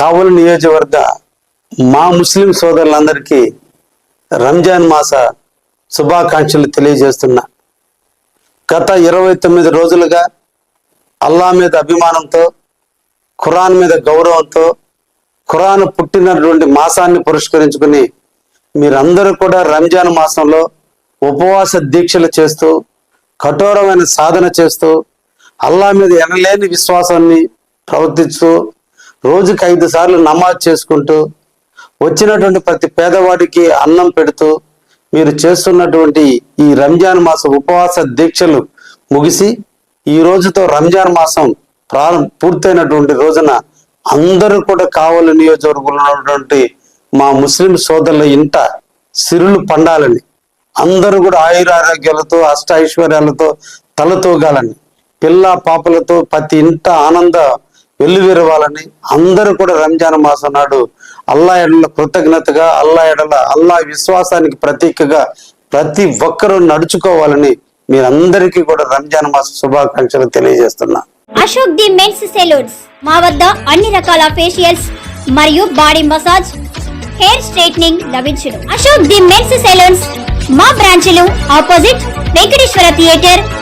కావలి నియోజకవర్గ మా ముస్లిం సోదరులందరికీ రంజాన్ మాస శుభాకాంక్షలు తెలియజేస్తున్నా. గత ఇరవై తొమ్మిది రోజులుగా అల్లా మీద అభిమానంతో ఖురాన్ మీద గౌరవంతో ఖురాన్ పుట్టినటువంటి మాసాన్ని పురస్కరించుకుని మీరందరూ కూడా రంజాన్ మాసంలో ఉపవాస దీక్షలు చేస్తూ కఠోరమైన సాధన చేస్తూ అల్లా మీద ఎనలేని విశ్వాసాన్ని ప్రవర్తిస్తూ రోజుకి ఐదు సార్లు నమాజ్ చేసుకుంటూ వచ్చినటువంటి ప్రతి పేదవాడికి అన్నం పెడుతూ మీరు చేస్తున్నటువంటి ఈ రంజాన్ మాస ఉపవాస దీక్షలు ముగిసి ఈ రోజుతో రంజాన్ మాసం ప్రారం పూర్తయినటువంటి రోజున అందరూ కూడా కావలి నియోజకవర్గంలో ఉన్నటువంటి మా ముస్లిం సోదరుల ఇంట సిరులు పండాలని అందరూ కూడా ఆయురారోగ్యాలతో అష్ట ఐశ్వర్యాలతో తలతూగాలని పిల్ల పాపలతో ప్రతి ఇంట ఆనంద వెల్లువిరవాలని అందరూ కూడా రంజాన్ మాసం నాడు అల్లా ఎడల కృతజ్ఞతగా అల్లా ఎడల అల్లా విశ్వాసానికి ప్రతీకగా ప్రతి ఒక్కరూ నడుచుకోవాలని మీరందరికీ కూడా రంజాన్ మాస శుభాకాంక్షలు తెలియజేస్తున్నా. Ashok the men's salons. మా వద్ద అన్ని రకాల ఫేషియల్స్ మరియు బాడీ మసాజ్ హెయిర్ స్ట్రైట్నింగ్ లభించును. Ashok the men's salons. మా బ్రాంచ్లు opposite Venkateswara theatre